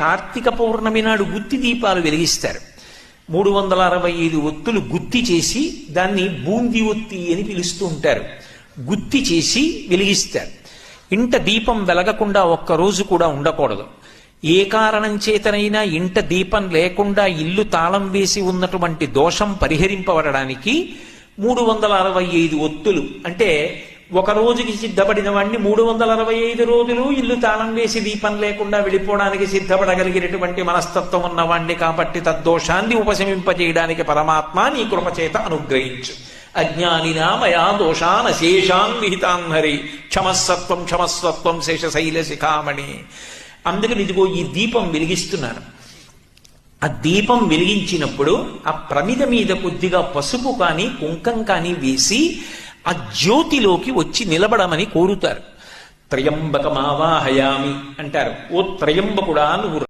కార్తీక పౌర్ణమి నాడు గుత్తి దీపాలు వెలిగిస్తారు. మూడు వందల అరవై ఐదు ఒత్తులు గుత్తి చేసి దాన్ని బూంది ఒత్తి అని పిలుస్తూ ఉంటారు. గుత్తి చేసి వెలిగిస్తారు. ఇంట దీపం వెలగకుండా ఒక్క రోజు కూడా ఉండకూడదు. ఏ కారణం చేతనైనా ఇంట దీపం లేకుండా ఇల్లు తాళం వేసి ఉన్నటువంటి దోషం పరిహరింపబడడానికి మూడు వందల అరవై ఐదు ఒత్తులు అంటే ఒక రోజుకి సిద్ధపడిన వాడిని మూడు వందల అరవై ఐదు రోజులు ఇల్లు తాళం వేసి దీపం లేకుండా వెళ్ళిపోవడానికి సిద్ధపడగలిగినటువంటి మనస్తత్వం ఉన్నవాణ్ణి కాబట్టి తద్దోషాన్ని ఉపశమింపజేయడానికి పరమాత్మ నీ కృపచేత అనుగ్రహించు. అజ్ఞానినా మయా దోషాన్ అశేషాన్ విహితాన్ హరి క్షమస్సత్వం క్షమస్వత్వం శేషశైల శిఖామణి. అందుకని ఇదిగో ఈ దీపం వెలిగిస్తున్నాను. ఆ దీపం వెలిగించినప్పుడు ఆ ప్రమిద మీద కొద్దిగా పసుపు కానీ కుంకం కానీ వేసి ఆ జ్యోతిలోకి వచ్చి నిలబడమని కోరుతారు. త్రయంబకమావాహయామి అంటారు. ఓ త్రయంబకుడా నువ్వు